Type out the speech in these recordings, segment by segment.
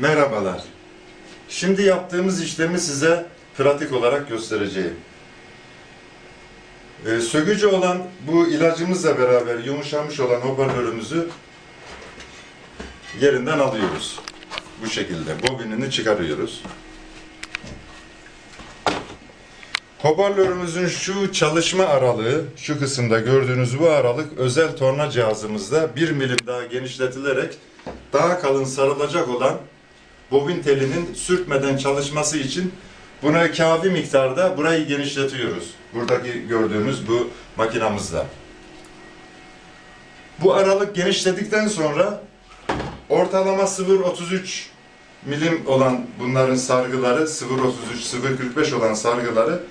Merhabalar. Şimdi yaptığımız işlemi size pratik olarak göstereceğim. Ee, sökücü olan bu ilacımızla beraber yumuşamış olan hoparlörümüzü yerinden alıyoruz. Bu şekilde bobinini çıkarıyoruz. Hoparlörümüzün şu çalışma aralığı, şu kısımda gördüğünüz bu aralık özel torna cihazımızda bir milim daha genişletilerek daha kalın sarılacak olan bobin telinin sürtmeden çalışması için buna kafi miktarda burayı genişletiyoruz. Buradaki gördüğünüz bu makinamızda. Bu aralık genişledikten sonra ortalama 0.33 milim olan bunların sargıları 0.33, 0.45 olan sargıları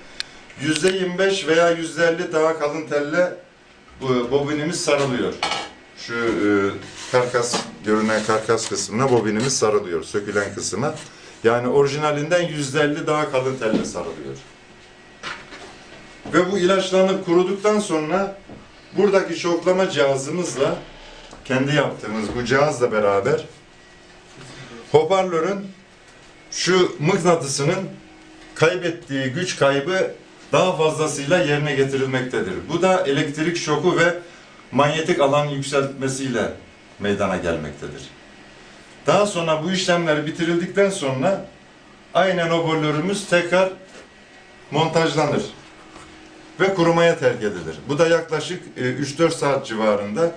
%25 veya %50 daha kalın telle bobinimiz sarılıyor. Şu e, karkas görünen karkas kısmına bobinimiz sarılıyor, sökülen kısmına. Yani orijinalinden %50 daha kalın telle sarılıyor. Ve bu ilaçlanıp kuruduktan sonra buradaki şoklama cihazımızla kendi yaptığımız bu cihazla beraber hoparlörün şu mıknatısının kaybettiği güç kaybı daha fazlasıyla yerine getirilmektedir. Bu da elektrik şoku ve manyetik alan yükseltmesiyle meydana gelmektedir. Daha sonra bu işlemler bitirildikten sonra aynen hoparlörümüz tekrar montajlanır ve kurumaya terk edilir. Bu da yaklaşık e, 3-4 saat civarında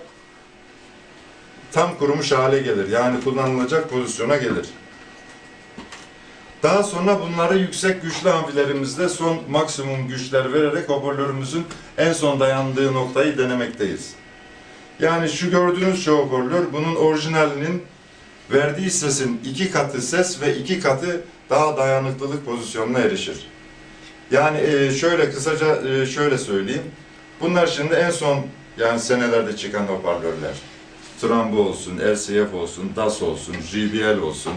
tam kurumuş hale gelir. Yani kullanılacak pozisyona gelir. Daha sonra bunları yüksek güçlü amfilerimizde son maksimum güçler vererek hoparlörümüzün en son dayandığı noktayı denemekteyiz. Yani şu gördüğünüz şu hoparlör bunun orijinalinin verdiği sesin iki katı ses ve iki katı daha dayanıklılık pozisyonuna erişir. Yani e, şöyle kısaca e, şöyle söyleyeyim. Bunlar şimdi en son yani senelerde çıkan hoparlörler. Trambo olsun, LCF olsun, DAS olsun, JBL olsun.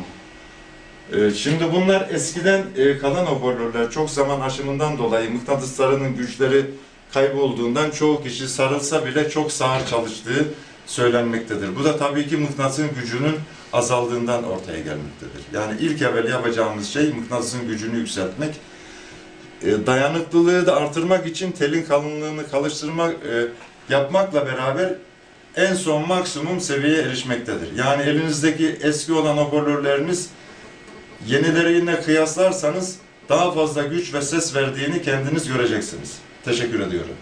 E, Şimdi bunlar eskiden e, kalan hoparlörler çok zaman aşımından dolayı mıknatıslarının güçleri kaybolduğundan çoğu kişi sarılsa bile çok sağır çalıştığı söylenmektedir. Bu da tabii ki mıknatısın gücünün azaldığından ortaya gelmektedir. Yani ilk evvel yapacağımız şey mıknatısın gücünü yükseltmek. E, dayanıklılığı da artırmak için telin kalınlığını kalıştırmak e, yapmakla beraber en son maksimum seviyeye erişmektedir. Yani elinizdeki eski olan hoparlörleriniz yenileriyle kıyaslarsanız daha fazla güç ve ses verdiğini kendiniz göreceksiniz. Teşekkür ediyorum.